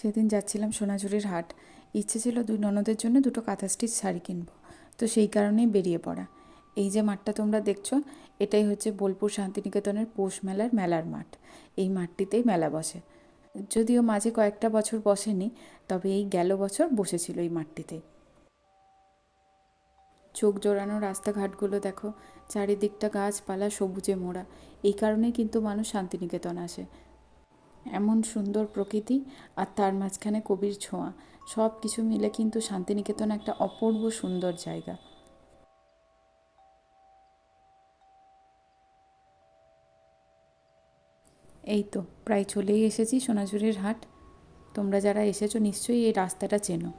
সেদিন যাচ্ছিলাম সোনাঝুরির হাট। ইচ্ছে ছিল দুই ননদের জন্য দুটো কাঁথা স্টিচ শাড়ি কিনব। তো সেই কারণেই বেরিয়ে পড়া। এই যে মাঠটা তোমরা দেখছ, এটাই হচ্ছে বোলপুর শান্তিনিকেতনের পৌষ মেলার মেলার মাঠ। এই মাঠটিতেই মেলা বসে। যদিও মাঝে কয়েকটা বছর বসেনি, তবে এই গেল বছর বসেছিল এই মাঠটিতেই চোখ জোড়ানো রাস্তাঘাটগুলো দেখো, চারিদিকটা গাছপালা, সবুজে মোড়া। এই কারণেই কিন্তু মানুষ শান্তিনিকেতন আসে। এমন সুন্দর প্রকৃতি আর তার মাঝখানে কবির ছোঁয়া। সব কিছু মিলে কিন্তু শান্তিনিকেতন একটা অপূর্ব সুন্দর জায়গা। এই তো, প্রায় চলেই এসেছি সোনাঝুরির হাট। তোমরা যারা এসেছ নিশ্চয়ই এই রাস্তাটা চেনো।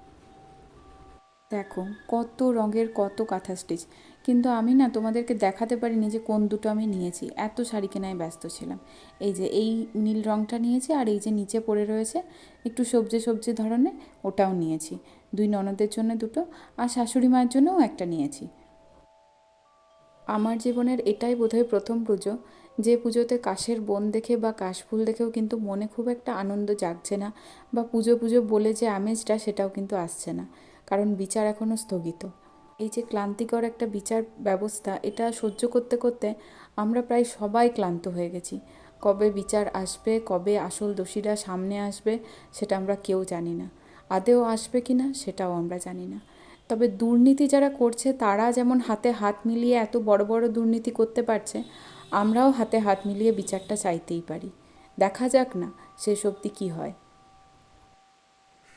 দেখো, কত রঙের কত কাঁথা স্টিচ। কিন্তু আমি না তোমাদেরকে দেখাতে পারিনি যে কোন দুটো আমি নিয়েছি। এত শাড়ি কেনায় ব্যস্ত ছিলাম। এই যে এই নীল রঙটা নিয়েছি আর এই যে নিচে পড়ে রয়েছে একটু সবজি সবজি ধরনের, ওটাও নিয়েছি। দুই ননদের জন্য দুটো আর শাশুড়ি মায়ের জন্যও একটা নিয়েছি। আমার জীবনের এটাই বোধহয় প্রথম পুজো। যে পুজোতে কাশের বন দেখে বা কাশফুল দেখেও কিন্তু মনে খুব একটা আনন্দ জাগছে না বা পুজো পুজো বলে যে আমেজটা সেটাও কিন্তু আসছে না। কারণ বিচার এখনও স্থগিত। এই যে ক্লান্তিকর একটা বিচার ব্যবস্থা, এটা সহ্য করতে করতে আমরা প্রায় সবাই ক্লান্ত হয়ে গেছি। কবে বিচার আসবে, কবে আসল দোষীরা সামনে আসবে, সেটা আমরা কেউ জানি না। আদেও আসবে কি না, সেটাও আমরা জানি না। তবে দুর্নীতি যারা করছে, তারা যেমন হাতে হাত মিলিয়ে এত বড় বড় দুর্নীতি করতে পারছে, আমরাও হাতে হাত মিলিয়ে বিচারটা চাইতেই পারি। দেখা যাক না, শেষ অবধি কী হয়।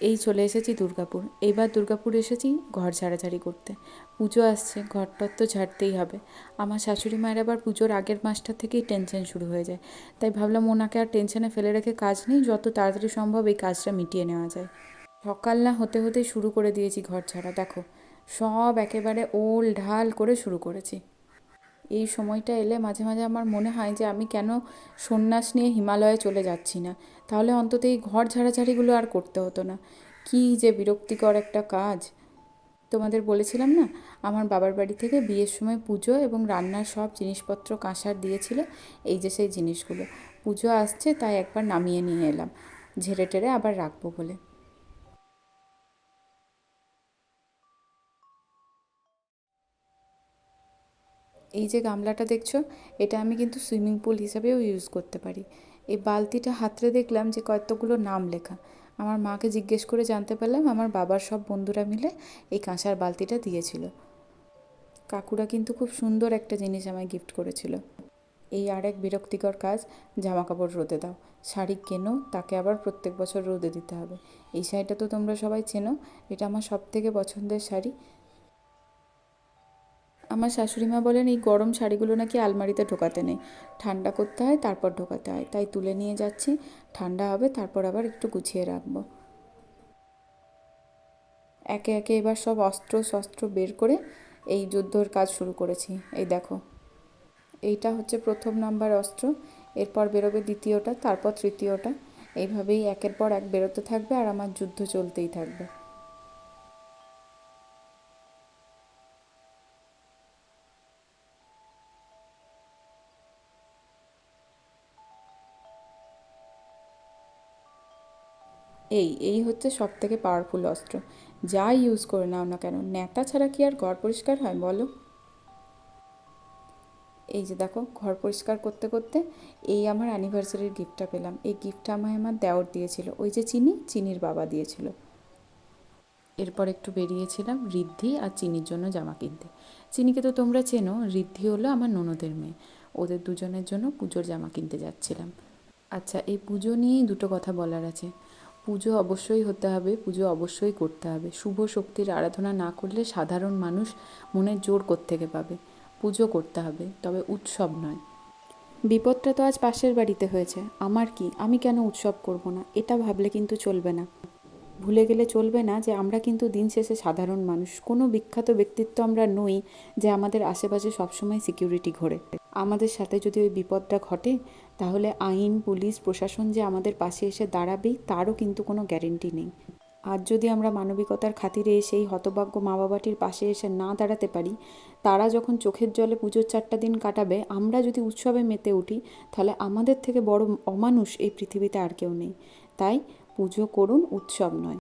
এই চলে এসেছি দুর্গাপুর। এইবার দুর্গাপুর এসেছি ঘর ঝাড়াঝাড়ি করতে। পুজো আসছে, ঘরটর তো ঝাড়তেই হবে। আমার শাশুড়ি মায়ের আবার পুজোর আগের মাসটা থেকেই টেনশন শুরু হয়ে যায়। তাই ভাবলাম ওনাকে আর টেনশনে ফেলে রেখে কাজ নেই, যত তাড়াতাড়ি সম্ভব এই কাজটা মিটিয়ে নেওয়া যায়। সকাল না হতে হতেই শুরু করে দিয়েছি ঘর ছাড়া দেখো, সব একেবারে ওল ঢাল করে শুরু করেছি। এই সময়টা এলে মাঝে মাঝে আমার মনে হয় যে আমি কেন সন্ন্যাস নিয়ে হিমালয়ে চলে যাচ্ছি না? তাহলে অন্তত এই ঘর ঝাড়াঝাড়িগুলো আর করতে হতো না। কী যে বিরক্তিকর একটা কাজ। তোমাদের বলেছিলাম না, আমার বাবার বাড়ি থেকে বিয়ের সময় পুজো এবং রান্নার সব জিনিসপত্র কাঁসার দিয়েছিল, এই যে সেই জিনিসগুলো। পুজো আসছে, তাই একবার নামিয়ে নিয়ে এলাম। ঝেড়ে টেরে আবার রাখব বলে। এই যে গামলাটা দেখছ, এটা আমি কিন্তু সুইমিং পুল হিসাবেও ইউজ করতে পারি। এই বালতিটা হাতড়ে দেখলাম যে কতগুলো নাম লেখা। আমার মাকে জিজ্ঞেস করে জানতে পারলাম আমার বাবার সব বন্ধুরা মিলে এই কাঁসার বালতিটা দিয়েছিল। কাকুরা কিন্তু খুব সুন্দর একটা জিনিস আমায় গিফট করেছিল। এই আর এক বিরক্তিকর কাজ জামা কাপড় রোদে দাও। শাড়ি কেনো, তাকে আবার প্রত্যেক বছর রোদে দিতে হবে। এই শাড়িটা তো তোমরা সবাই চেনো, এটা আমার সব থেকে পছন্দের শাড়ি। আমার শাশুড়ি মা বলেন, এই গরম শাড়িগুলো নাকি আলমারিতে ঢোকাতে নেই। ঠান্ডা করতে হয়, তারপর ঢোকাতে হয়। তাই তুলে নিয়ে যাচ্ছি। ঠান্ডা হবে, তারপর আবার একটু গুছিয়ে রাখব। একে একে এবার সব অস্ত্র শস্ত্র বের করে এই যুদ্ধর কাজ শুরু করেছি। এই দেখো, এইটা হচ্ছে প্রথম নাম্বার অস্ত্র। এরপর বেরোবে দ্বিতীয়টা, তারপর তৃতীয়টা। এইভাবেই একের পর এক বেরোতে থাকবে আর আমার যুদ্ধ চলতেই থাকবে। এই এই হচ্ছে সব থেকে পাওয়ারফুল অস্ত্র। যা ইউজ করে নাও না কেন ন্যাতা ছাড়া কি আর ঘর পরিষ্কার হয় বলো? এই যে দেখো, ঘর পরিষ্কার করতে করতে এই আমার অ্যানিভার্সারির গিফটটা পেলাম। এই গিফটটা আমায় আমার দেওর দিয়েছিল। ওই যে চিনি, চিনির বাবা দিয়েছিল। এরপর একটু বেরিয়েছিলাম ঋদ্ধি আর চিনির জন্য জামা কিনতে। চিনিকে তো তোমরা চেনো, ঋদ্ধি হলো আমার ননদের মেয়ে। ওদের দুজনের জন্য পুজোর জামা কিনতে যাচ্ছিলাম। আচ্ছা এই পুজো নিয়েই দুটো কথা বলার আছে। পুজো অবশ্যই হতে হবে, পুজো অবশ্যই করতে হবে। শুভ শক্তির আরাধনা না করলে সাধারণ মানুষ মনের জোর থেকে পাবে? পুজো করতে হবে, তবে উৎসব নয়। বিপদটা তো আজ পাশের বাড়িতে হয়েছে। আমার কি? আমি কেন উৎসব করব না? এটা ভাবলে কিন্তু চলবে না। ভুলে গেলে চলবে না যে আমরা কিন্তু দিন শেষে সাধারণ মানুষ। কোনো বিখ্যাত ব্যক্তিত্ব আমরা নই যে আমাদের আশেপাশে সবসময় সিকিউরিটি ঘোরে। আমাদের সাথে যদি ওই বিপদটা ঘটে, তাহলে আইন, পুলিশ, প্রশাসন যে আমাদের পাশে এসে দাঁড়াবেই তারও কিন্তু কোনো গ্যারেন্টি নেই। আজ যদি আমরা মানবিকতার খাতিরে সেই হতভাগ্য মা বাবাটির পাশে এসে না দাঁড়াতে পারি, তারা যখন চোখের জলে পুজোর চারটা দিন কাটাবে, আমরা যদি উৎসবে মেতে উঠি, তাহলে আমাদের থেকে বড় অমানুষ এই পৃথিবীতে আর কেউ নেই। তাই পুজো করুন, উৎসব নয়।